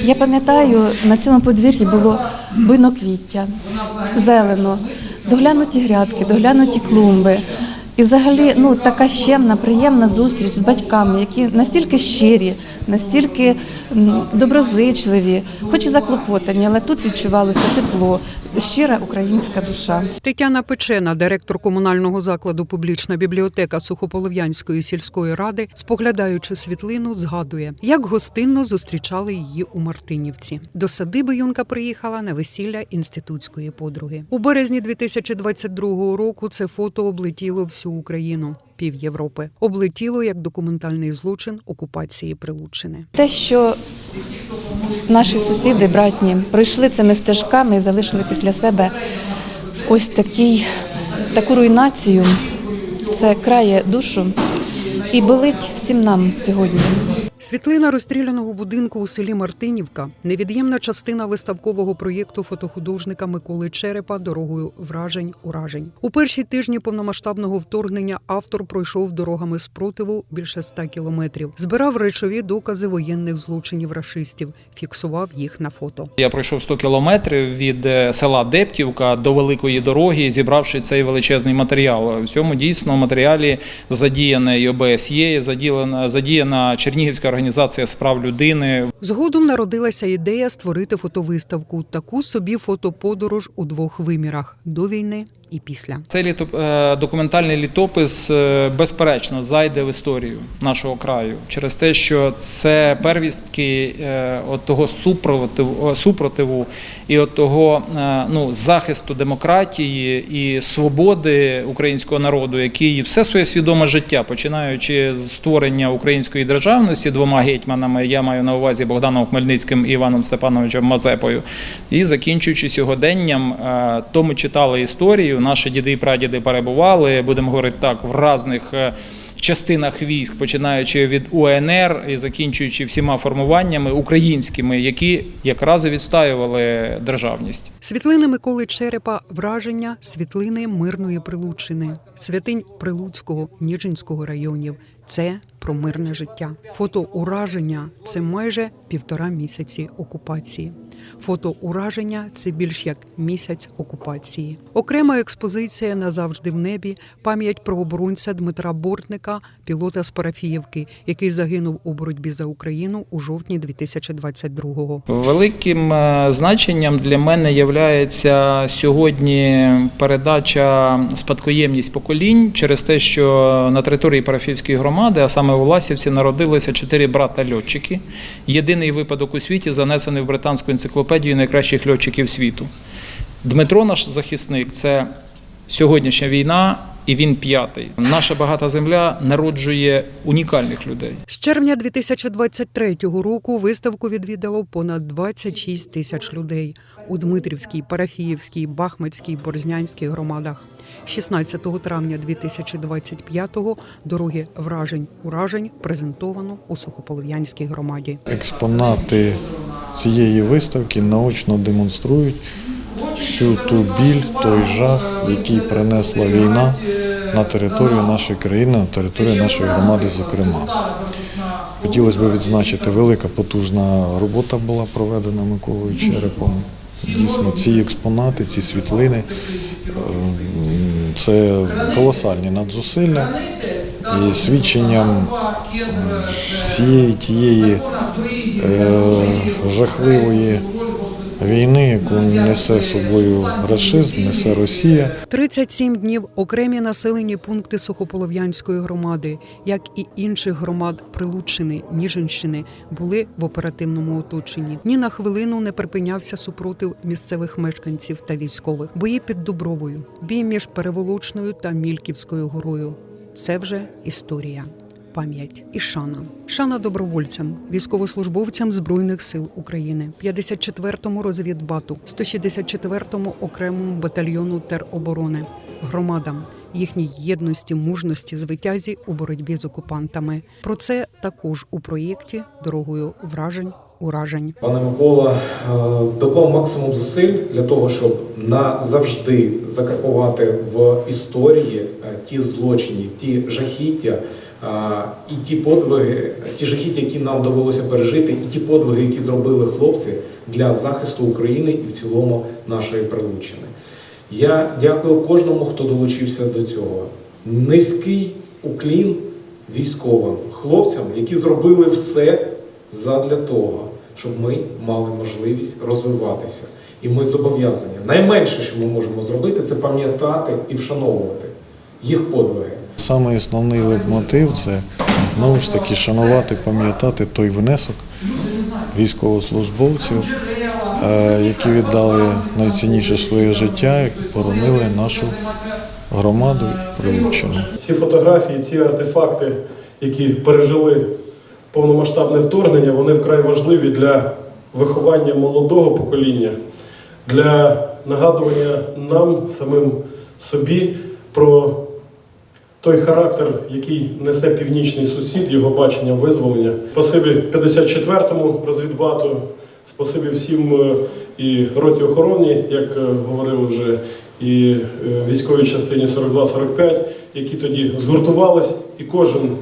Я пам'ятаю, на цьому подвір'ї було буйноквіття, зелено, доглянуті грядки, доглянуті клумби. І взагалі ну, така щемна, приємна зустріч з батьками, які настільки щирі, настільки доброзичливі, хоч і заклопотані, але тут відчувалося тепло, щира українська душа. Тетяна Печена, директор комунального закладу Публічна бібліотека Сухополов'янської сільської ради, споглядаючи світлину, згадує, як гостинно зустрічали її у Мартинівці. До садиби юнка приїхала на весілля інститутської подруги. У березні 2022 року це фото облетіло всю Україну. Пів Європи облетіло як документальний злочин окупації Прилучини. Те, що наші сусіди, братні, пройшли цими стежками і залишили після себе ось такий, таку руйнацію, це крає душу і болить всім нам сьогодні. Світлина розстріляного будинку у селі Мартинівка невід'ємна частина виставкового проєкту фотохудожника Миколи Черепа Дорогою вражень уражень. У перші тижні повномасштабного вторгнення автор пройшов дорогами спротиву більше ста кілометрів, збирав речові докази воєнних злочинів рашистів, фіксував їх на фото. Я пройшов 100 кілометрів від е, села Дептівка до великої дороги, зібравши цей величезний матеріал. В цьому дійсно матеріалі задіяне і ОБСЄ, задіяна, задіяна Чернігівська організація справ людини. Згодом народилася ідея створити фотовиставку, таку собі фотоподорож у двох вимірах до війни і після. Цей літо, е, документальний літопис е, безперечно зайде в історію нашого краю через те, що це первістки е, от того супротиву, супротиву і от того ну, захисту демократії і свободи українського народу, який все своє свідоме життя, починаючи з створення української державності двома гетьманами, я маю на увазі Богданом Хмельницьким і Іваном Степановичем Мазепою, і закінчуючи сьогоденням, то ми читали історію. Наші діди і прадіди перебували, будемо говорити так, в різних е, частинах військ, починаючи від УНР і закінчуючи всіма формуваннями українськими, які якраз і відстоювали державність. Світлини Миколи Черепа враження світлини мирної прилучини, святинь Прилуцького Ніжинського районів. Це про мирне життя. Фото ураження це майже півтора місяці окупації. Фото ураження це більш як місяць окупації. Окрема експозиція назавжди в небі. Пам'ять про оборонця Дмитра Бортника, пілота з Парафіївки, який загинув у боротьбі за Україну у жовтні 2022-го. Великим е, значенням для мене є сьогодні передача спадкоємність поколінь через те, що на території Парафівської громади, а саме у Власівці, народилися чотири брата-льотчики. Єдиний випадок у світі занесений в британську енциклопедію найкращих льотчиків світу. Дмитро, наш захисник, це сьогоднішня війна, і він п'ятий. Наша багата земля народжує унікальних людей. З червня 2023 року виставку відвідало понад 26 тисяч людей у Дмитрівській, Парафіївській, Бахмацькій, Борзнянській громадах. 16 травня 2025-го дороги вражень уражень презентовано у Сухополов'янській громаді. Експонати цієї виставки наочно демонструють всю ту біль, той жах, який принесла війна на територію нашої країни, на територію нашої громади, зокрема. Хотілося б відзначити, велика потужна робота була проведена Миколою Черепом. Дійсно, ці експонати, ці світлини е, це колосальні надзусилля і свідченням всієї тієї е, жахливої війни, яку несе собою расизм, несе Росія. 37 днів окремі населені пункти Сухополов'янської громади, як і інших громад Прилуччини, Ніжинщини, були в оперативному оточенні. Ні на хвилину не припинявся супротив місцевих мешканців та військових. Бої під Дубровою, бій між Переволочною та Мільківською горою. Це вже історія. Пам'ять і шана. Шана добровольцям, військовослужбовцям Збройних сил України, 54-му розвідбату, 164-му окремому батальйону тероборони, громадам, їхній єдності, мужності, звитязі у боротьбі з окупантами. Про це також у проєкті Дорогою вражень уражень. Пане Микола е, доклав максимум зусиль для того, щоб назавжди закарпувати в історії е, ті злочини, ті жахіття, і ті подвиги, ті жахіття, які нам довелося пережити, і ті подвиги, які зробили хлопці для захисту України і в цілому нашої Прилуччини. Я дякую кожному, хто долучився до цього. Низький уклін військовим хлопцям, які зробили все задля того, щоб ми мали можливість розвиватися. І ми зобов'язані. Найменше, що ми можемо зробити, це пам'ятати і вшановувати їх подвиги. Саме основний лейтмотив це знову ж таки шанувати, пам'ятати той внесок військовослужбовців, е, які віддали найцінніше своє життя і боронили нашу громаду і Прилуччину. Ці фотографії, ці артефакти, які пережили повномасштабне вторгнення, вони вкрай важливі для виховання молодого покоління, для нагадування нам, самим собі, про той характер, який несе північний сусід, його бачення визволення. Спасибі 54-му розвідбату, спасибі всім е, і роті охороні, як е, говорили вже, і е, військовій частині 42-45, які тоді згуртувались, і кожен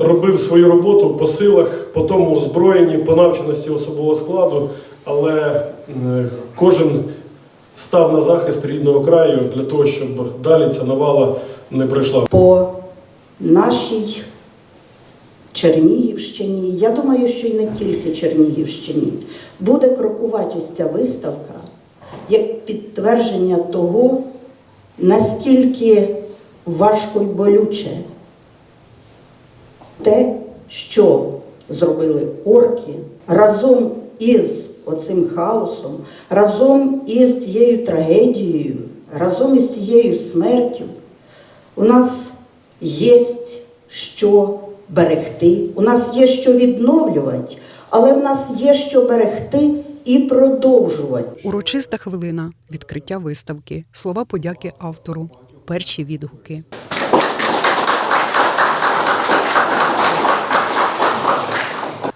робив свою роботу по силах, по тому озброєнні, по навченості особового складу, але кожен став на захист рідного краю для того, щоб далі ця навала не прийшла. по нашій Чернігівщині, я думаю, що й не тільки Чернігівщині, буде крокувати ось ця виставка як підтвердження того, наскільки важко й болюче те, що зробили орки разом із оцим хаосом, разом із цією трагедією, разом із цією смертю. У нас є що берегти, у нас є що відновлювати, але в нас є що берегти і продовжувати. Урочиста хвилина, відкриття виставки, слова подяки автору, перші відгуки.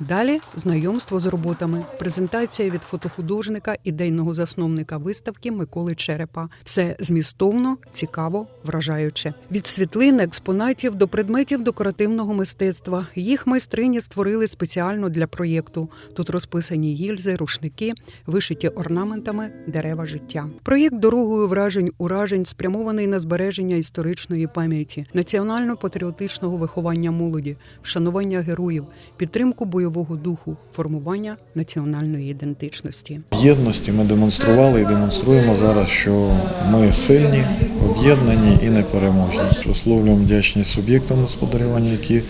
Далі знайомство з роботами, презентація від фотохудожника, ідейного засновника виставки Миколи Черепа. Все змістовно, цікаво, вражаюче. Від світлин, експонатів до предметів декоративного мистецтва. Їх майстрині створили спеціально для проєкту. Тут розписані гільзи, рушники, вишиті орнаментами дерева життя. Проєкт дорогою вражень уражень спрямований на збереження історичної пам'яті, національно-патріотичного виховання молоді, вшанування героїв, підтримку бойового духу, формування національної ідентичності. Єдності ми демонстрували і демонструємо зараз, що ми сильні, об'єднані і непереможні. Висловлюємо вдячність суб'єктам господарювання, які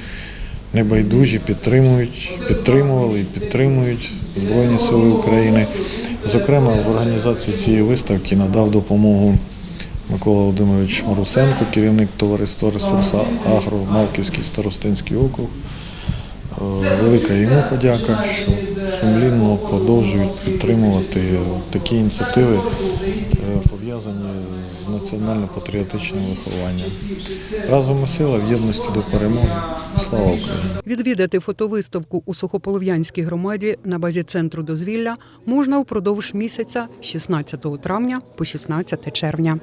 небайдужі підтримують, підтримували і підтримують Збройні Сили України. Зокрема, в організації цієї виставки надав допомогу Микола Володимирович Марусенко, керівник товариства Ресурса Агро, Малківський старостинський округ. Е, Велика йому подяка, що сумлінно продовжують підтримувати такі ініціативи, е, пов'язані з національно-патріотичним вихованням. Разом ми сила в єдності до перемоги. Слава Україні! Відвідати фотовиставку у Сухополов'янській громаді на базі центру дозвілля можна впродовж місяця з 16 травня по 16 червня.